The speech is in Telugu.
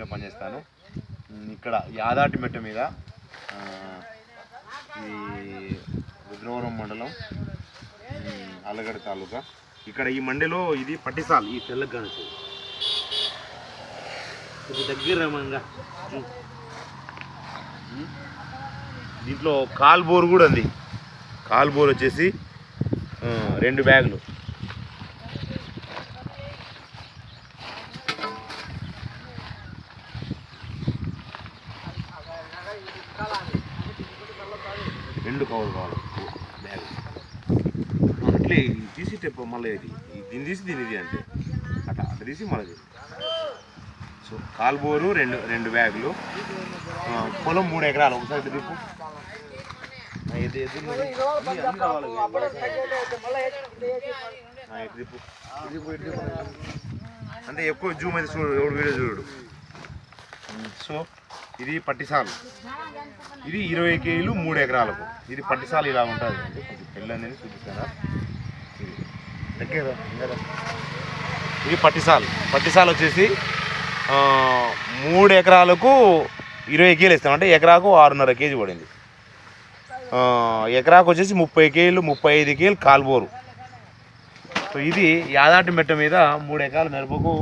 లో పనిచేస్తాను. ఇక్కడ యాదాటి మెట్ట మీద ఈ రుద్రవరం మండలం అలగడ తాలూకా. ఇక్కడ ఈ మండలో ఇది పట్టిసాల్ ఈ తెల్లగా ఇది దగ్గర మంగా దీంట్లో కాల్ బోర్ కూడా ఉంది. కాల్ బోర్ వచ్చేసి రెండు బ్యాగులు. రెండు కవర్ కావాలి. బ్యాగ్. అట్లే ఇది తీసి టెప్ మళ్ళీ ఇది. దీన్ని తీసి దీని ఇది అంటే. అట్లా అట్లా తీసి మళ్ళీ సో కాల్ బోరు రెండు రెండు బ్యాగులు. పొలం మూడు ఎకరాలు. ఒకసారి తిప్పు. అంటే ఎక్కువ జూమ్ అయితే చూడు ఎవడు వీడియో చూడు. సో ఇది పట్టిసాలు. ఇది ఇరవై కేజీలు మూడు ఎకరాలకు. ఇది పట్టిసాలు ఇలా ఉంటుంది. అండి పెళ్ళి అనేది చూపిస్తారా? ఇది. పట్టిసాలు పట్టిసాలు పట్టిసాల్. పట్టిసాల్ వచ్చేసి మూడు ఎకరాలకు ఇరవై కేజీలు ఇస్తాం అంటే ఎకరాకు ఆరున్నర కేజీ పడింది. ఎకరాకు వచ్చేసి ముప్పై కేజీలు ముప్పై ఐదు కేజీలు కాల్బోరు. సో ఇది యాదాటి మెట్ట మీద మూడు ఎకరాల మిరపకు